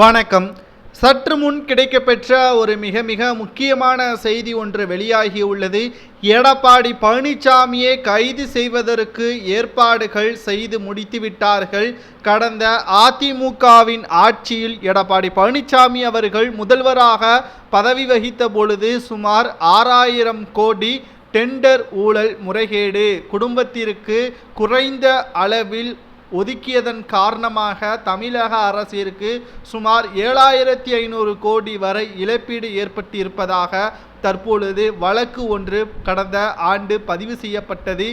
வணக்கம். சற்று முன் கிடைக்கப்பெற்ற ஒரு மிக மிக முக்கியமான செய்தி ஒன்று வெளியாகி உள்ளது. எடப்பாடி பழனிசாமியை கைது செய்வதற்கு ஏற்பாடுகள் செய்து முடித்துவிட்டார்கள் கடந்த அதிமுகவின் ஆட்சியில் எடப்பாடி பழனிசாமி அவர்கள் முதல்வராக பதவி வகித்த பொழுது சுமார் ஆறாயிரம் கோடி டெண்டர் ஊழல் முறைகேடு குடும்பத்திற்கு குறைந்த அளவில் ஒதுக்கியதன் காரணமாக தமிழக அரசிற்கு சுமார் ஏழாயிரத்தி ஐநூறு கோடி வரை இழப்பீடு ஏற்பட்டிருப்பதாக தற்பொழுது வழக்கு ஒன்று கடந்த ஆண்டு பதிவு செய்யப்பட்டது.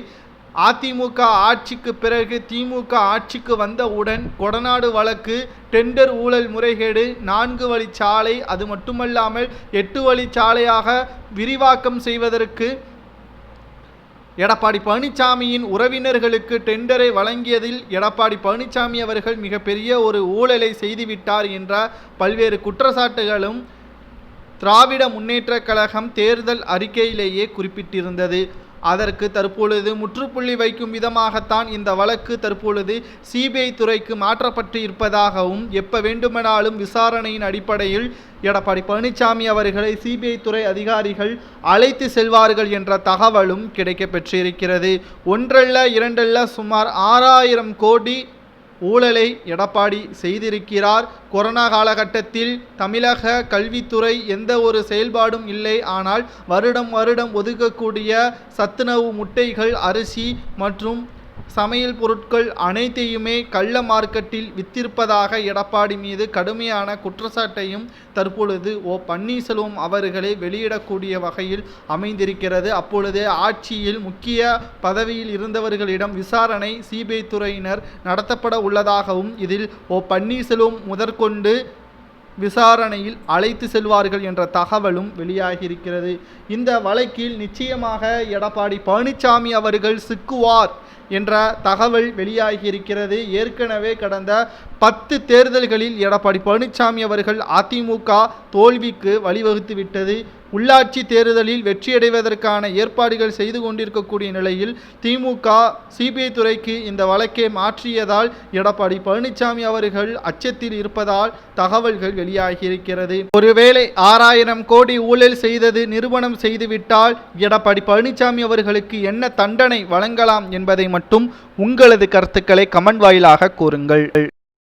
அதிமுக ஆட்சிக்கு பிறகு திமுக ஆட்சிக்கு வந்தவுடன் கொடநாடு வழக்கு டெண்டர் ஊழல் முறைகேடு நான்கு வழி சாலை அது மட்டுமல்லாமல் எட்டு வழி சாலையாக விரிவாக்கம் செய்வதற்கு எடப்பாடி பழனிசாமியின் உறவினர்களுக்கு டெண்டரை வழங்கியதில் எடப்பாடி பழனிசாமி அவர்கள் மிகப்பெரிய ஒரு ஊழலை செய்துவிட்டார் என்ற பல்வேறு குற்றச்சாட்டுகளும் திராவிட முன்னேற்றக் கழகம் தேர்தல் அறிக்கையிலேயே குறிப்பிட்டிருந்தது. அதற்கு தற்பொழுது முற்றுப்புள்ளி வைக்கும் விதமாகத்தான் இந்த வழக்கு தற்பொழுது சிபிஐ துறைக்கு மாற்றப்பட்டு இருப்பதாகவும் எப்ப வேண்டுமானாலும் விசாரணையின் அடிப்படையில் எடப்பாடி பழனிசாமி அவர்களை சிபிஐ துறை அதிகாரிகள் அழைத்து செல்வார்கள் என்ற தகவலும் கிடைக்கப்பெற்றிருக்கிறது. ஒன்றல்ல இரண்டல்ல சுமார் ஆறாயிரம் கோடி ஊழலை எடப்பாடி செய்திருக்கிறார். கொரோனா காலகட்டத்தில் தமிழக கல்வித்துறை எந்த ஒரு செயல்பாடும் இல்லை. ஆனால் வருடம் வருடம் ஒதுக்கக்கூடிய சத்துணவு முட்டைகள் அரிசி மற்றும் சமையல் பொருட்கள் அனைத்தையுமே கள்ள மார்க்கெட்டில் வித்திருப்பதாக எடப்பாடி மீது கடுமையான குற்றச்சாட்டையும் தற்பொழுது ஓ பன்னீர்செல்வம் அவர்களை வெளியிடக்கூடிய வகையில் அமைந்திருக்கிறது. அப்பொழுது ஆட்சியில் முக்கிய பதவியில் இருந்தவர்களிடம் விசாரணை சிபிஐ துறையினர் நடத்தப்பட உள்ளதாகவும் இதில் ஓ பன்னீர்செல்வம் முதற்கொண்டு விசாரணையில் அழைத்து செல்வார்கள் என்ற தகவலும் வெளியாகியிருக்கிறது. இந்த வழக்கில் நிச்சயமாக எடப்பாடி பழனிசாமி அவர்கள் சிக்குவார். என்ற தகவல் வெளியாகியிருக்கிறது. ஏற்கனவே கடந்த பத்து தேர்தல்களில் எடப்பாடி பழனிசாமி அவர்கள் அதிமுக தோல்விக்கு வழிவகுத்து விட்டது. உள்ளாட்சி தேர்தலில் வெற்றியடைவதற்கான ஏற்பாடுகள் செய்து கொண்டிருக்கக்கூடிய நிலையில் திமுக சிபிஐ துறைக்கு இந்த வழக்கை மாற்றியதால் எடப்பாடி பழனிசாமி அவர்கள் அச்சத்தில் இருப்பதால் தகவல்கள் வெளியாகியிருக்கிறது. ஒருவேளை ஆறாயிரம் கோடி ஊழல் செய்தது நிறுவனம் செய்துவிட்டால் எடப்பாடி பழனிசாமி அவர்களுக்கு என்ன தண்டனை வழங்கலாம் என்பதை மட்டும் உங்களது கருத்துக்களை கமெண்ட் வாயிலாக கூறுங்கள்.